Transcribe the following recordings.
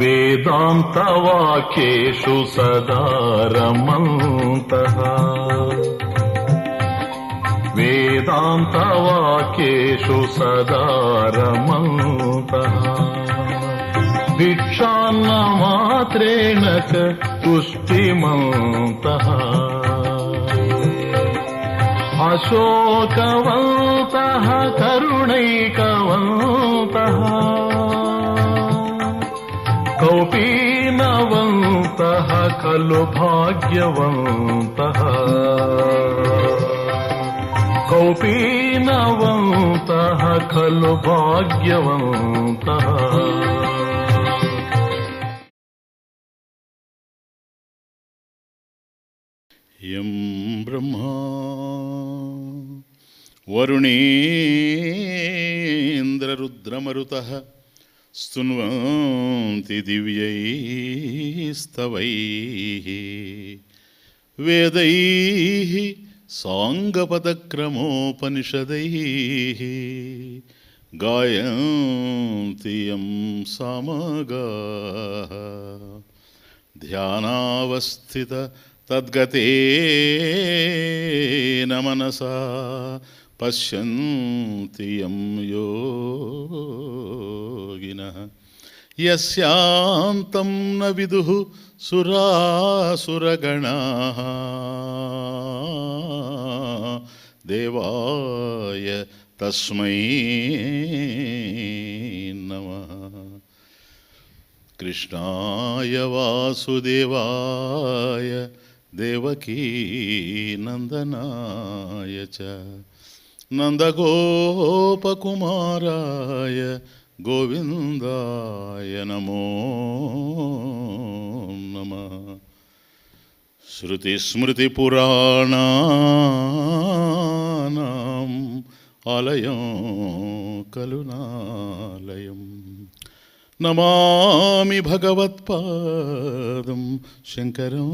वेदान्तवाक्येषु सदा रमन्तः वेदान्तवाक्येषु सदा रमन्तः भिक्षान्नमात्रेण च तुष्टिमन्तः अशोकवन्तः करुणैकवन्तः యోపీనవంతః ఖలు భాగ్యవంతః. కౌపీనవంతః ఖలు భాగ్యవంతః. యం బ్రహ్మా వరుణేంద్రరుద్రమరుతః. స్తున్వంతి దివ్యైస్తవై వేదై సాంగపదక్రమోపనిషదై. గాయంతి యం సామగా. ధ్యానావస్థిత తద్గతే నమనసా पश्यन्ति यं योगिनः। यस्यान्तं न विदुः सुरासुरगणाः। देवाय तस्मै नमः। कृष्णाय वासुदेवाय देवकीनन्दनाय च। నందగోపకుమారాయ గోవిందాయ నమో నమ శృతిస్మృతిపురాణానాం ఆలయం కలునాలయం నమామి భగవత్పాదం శంకరం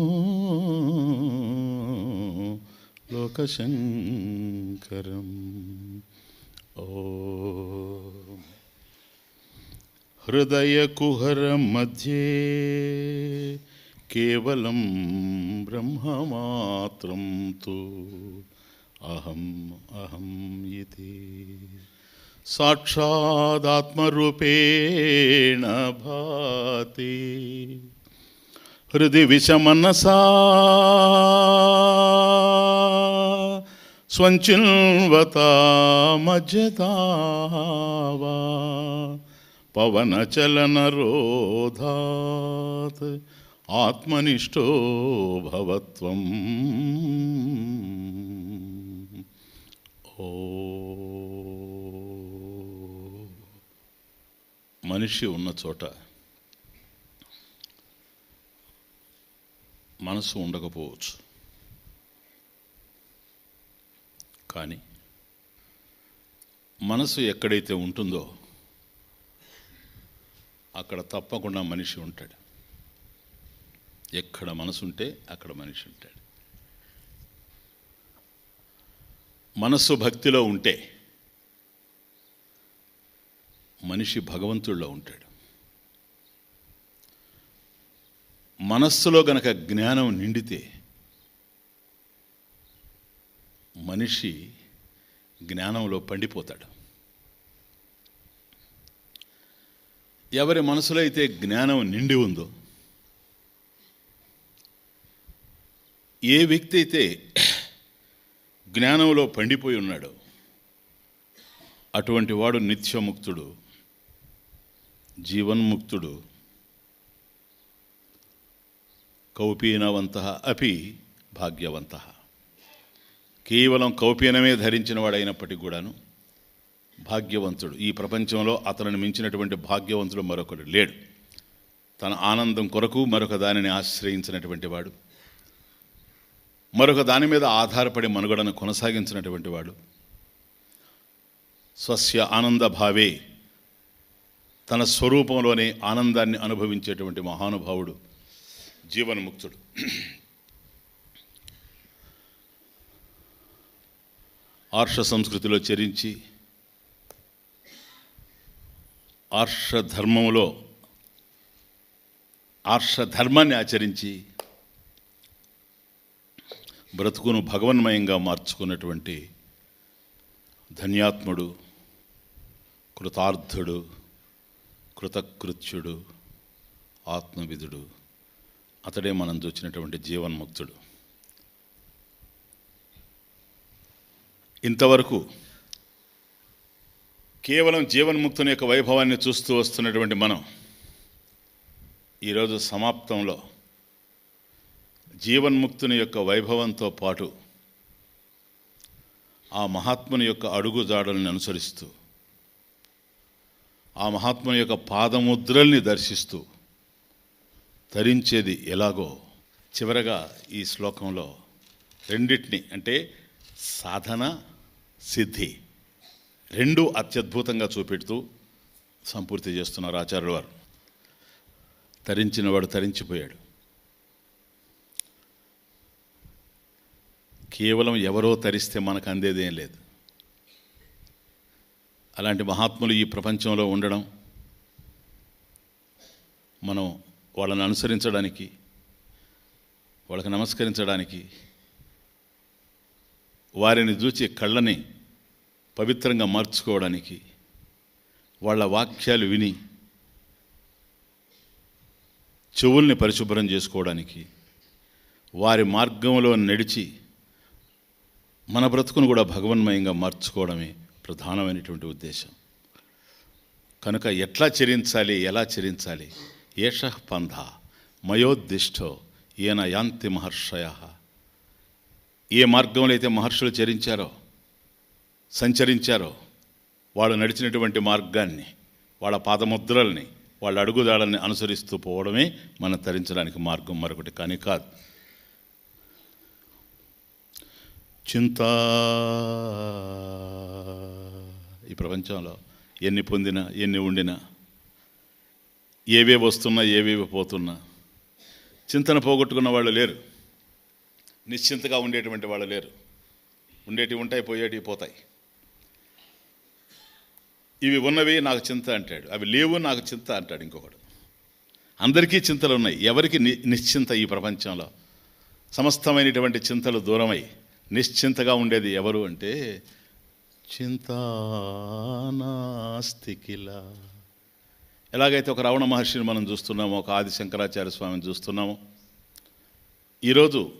लोकशङ्करम्। ॐ। हृदयकुहरमध्ये केवलं ब्रह्ममात्रं तु अहम् अहम् इति। साक्षादात्मरूपेण भाति। हृदि विषमनसा విషమనసా స్వంచిన్వతా మజ్జతావా పవనచలనరోధాత్ ఆత్మనిష్టో భవత్వం. ఓ. మనిషి ఉన్న చోట మనసు ఉండకపోవచ్చు. కానీ మనసు ఎక్కడైతే ఉంటుందో అక్కడ తప్పకుండా మనిషి ఉంటాడు. ఎక్కడ మనసు ఉంటే అక్కడ మనిషి ఉంటాడు. మనస్సు భక్తిలో ఉంటే మనిషి భగవంతుడిలో ఉంటాడు. మనస్సులో గనక జ్ఞానం నిండితే మనిషి జ్ఞానంలో పండిపోతాడు. ఎవరి మనసులో అయితే జ్ఞానం నిండి ఉందో ఏ వ్యక్తి అయితే జ్ఞానంలో పండిపోయి ఉన్నాడో అటువంటి వాడు నిత్యముక్తుడు జీవన్ముక్తుడు కౌపీనవంత అపి భాగ్యవంత. కేవలం కౌపీనమే ధరించిన వాడైనప్పటికీ కూడాను భాగ్యవంతుడు. ఈ ప్రపంచంలో అతనిని మించినటువంటి భాగ్యవంతుడు మరొకడు లేడు. తన ఆనందం కొరకు మరొక దానిని ఆశ్రయించినటువంటి వాడు. మరొక దాని మీద ఆధారపడి మనుగడను కొనసాగించినటువంటి వాడు. స్వస్య ఆనంద భావే తన స్వరూపంలోనే ఆనందాన్ని అనుభవించేటువంటి మహానుభావుడు జీవన్ముక్తుడు. ఆర్ష సంస్కృతిలో చరించి ఆర్ష ధర్మంలో ఆర్ష ధర్మాన్ని ఆచరించి బ్రతుకును భగవన్మయంగా మార్చుకున్నటువంటి ధన్యాత్ముడు కృతార్థుడు కృతకృత్యుడు ఆత్మవిధుడు అతడే మనం చూచినటువంటి జీవన్ముక్తుడు. ఇంతవరకు కేవలం జీవన్ముక్తుని యొక్క వైభవాన్ని చూస్తూ వస్తున్నటువంటి మనం ఈరోజు సమాప్తంలో జీవన్ముక్తుని యొక్క వైభవంతో పాటు ఆ మహాత్ముని యొక్క అడుగుజాడల్ని అనుసరిస్తూ ఆ మహాత్ముని యొక్క పాదముద్రల్ని దర్శిస్తూ ధరించేది ఎలాగో చివరగా ఈ శ్లోకంలో రెండింటిని అంటే సాధన సిద్ధి. రెండు అత్యద్భుతంగా చూపెడుతూ సంపూర్తి చేస్తున్నారు ఆచార్యుల వారు. తరించిన వాడు తరించిపోయాడు. కేవలం ఎవరో తరిస్తే మనకు అందేదేం లేదు. అలాంటి మహాత్ములు ఈ ప్రపంచంలో ఉండడం మనం వాళ్ళని అనుసరించడానికి వాళ్ళకి నమస్కరించడానికి వారిని చూచి కళ్ళని పవిత్రంగా మార్చుకోవడానికి వాళ్ళ వాక్యాలు విని చెవుల్ని పరిశుభ్రం చేసుకోవడానికి వారి మార్గంలో నడిచి మన బ్రతుకును కూడా భగవన్మయంగా మార్చుకోవడమే ప్రధానమైనటువంటి ఉద్దేశం. కనుక ఎట్లా చరించాలి ఎలా చరించాలి? ఏష పంధ మయోద్దిష్టో ఈయన యాంతి మహర్షయ. ఏ మార్గంలో అయితే మహర్షులు చరించారో సంచరించారో వాళ్ళు నడిచినటువంటి మార్గాన్ని వాళ్ళ పాదముద్రల్ని వాళ్ళ అడుగుదాడల్ని అనుసరిస్తూ పోవడమే మనం తరించడానికి మార్గం మరొకటి కానీ కాదు. చింత ఈ ప్రపంచంలో ఎన్ని పొందినా ఎన్ని ఉండినా ఏవేవి వస్తున్నా ఏవేవి పోతున్నా చింతన పోగొట్టుకున్న వాళ్ళు లేరు. నిశ్చింతగా ఉండేటువంటి వాళ్ళు లేరు. ఉండేటివి ఉంటాయి పోయేటివి పోతాయి. ఇవి ఉన్నవి నాకు చింత అంటాడు. అవి లేవు నాకు చింత అంటాడు ఇంకొకడు. అందరికీ చింతలు ఉన్నాయి. ఎవరికి ని నిశ్చింత ఈ ప్రపంచంలో? సమస్తమైనటువంటి చింతలు దూరమై నిశ్చింతగా ఉండేది ఎవరు అంటే చింతానాస్తికిలా. ఎలాగైతే ఒక రవణ మహర్షిని మనం చూస్తున్నామో ఒక ఆది శంకరాచార్య స్వామిని చూస్తున్నామో ఈరోజు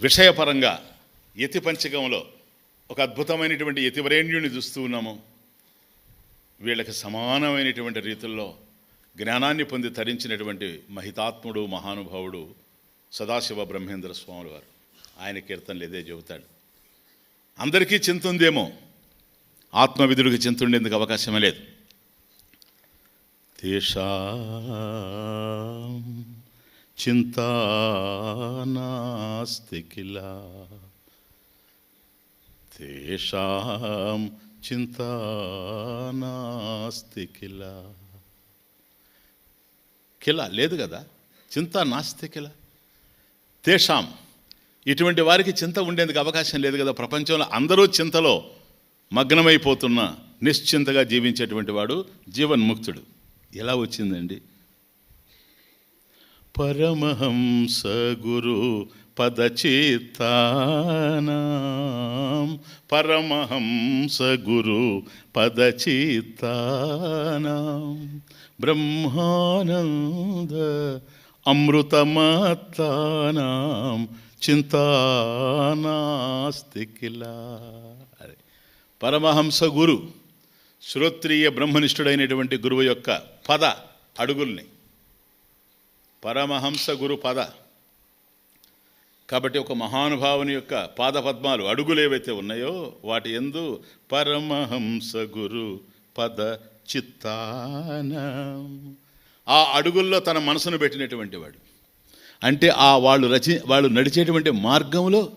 విషయపరంగా యతి పంచకంలో ఒక అద్భుతమైనటువంటి యతివరేణ్యుని చూస్తూ ఉన్నాము. వీళ్ళకి సమానమైనటువంటి రీతుల్లో జ్ఞానాన్ని పొంది తరించినటువంటి మహితాత్ముడు మహానుభావుడు సదాశివ బ్రహ్మేంద్ర స్వాములు వారు ఆయన కీర్తనలు ఇదే చెబుతాడు. అందరికీ చింతుందేమో. ఆత్మవిధుడికి చింతుండేందుకు అవకాశమే లేదు. తేషా చింతా నాస్తి కిలా. తేషాం చింతా కిలా. కిలా లేదు కదా? చింత నాస్తి కిలా. తేషాం. ఇటువంటి వారికి చింత ఉండేందుకు అవకాశం లేదు కదా? ప్రపంచంలో అందరూ చింతలో మగ్నమైపోతున్న నిశ్చింతగా జీవించేటువంటి వాడు జీవన్ముక్తుడు. ఎలా వచ్చిందండి? పరమహంస గురు పదచిత్తానాం పరమహంస గురు పదచిత్తానాం బ్రహ్మానంద అమృతమత్తానాం చింతానాస్తి కిలా అదే పరమహంస గురు శ్రోత్రియ బ్రహ్మనిష్ఠుడైనటువంటి గురువు యొక్క పద అడుగుల్ని పరమహంస గురు పద. కాబట్టి ఒక మహానుభావుని యొక్క పాదపద్మాలు అడుగులు ఏవైతే ఉన్నాయో వాటి ఎందు పరమహంస గురు పద చిత్తాన. ఆ అడుగుల్లో తన మనసును పెట్టినటువంటి వాడు. అంటే ఆ వాళ్ళు రచి వాళ్ళు నడిచేటువంటి మార్గంలో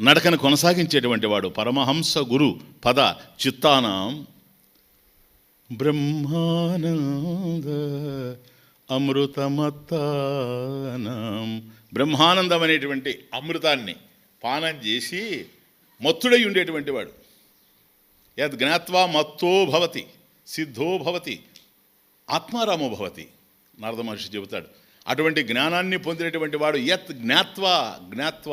నడకను కొనసాగించేటువంటి వాడు పరమహంస గురు పద చిత్తానం. బ్రహ్మానంద అమృతమత్తానం. బ్రహ్మానందం అనేటువంటి అమృతాన్ని పానం చేసి మత్తుడై ఉండేటువంటి వాడు. యద్ జ్ఞాత్వా మత్తో భవతి సిద్ధో భవతి ఆత్మారామో భవతి నారద మహర్షి చెబుతాడు. అటువంటి జ్ఞానాన్ని పొందినటువంటి వాడు యత్ జ్ఞాత్వా జ్ఞాత్వా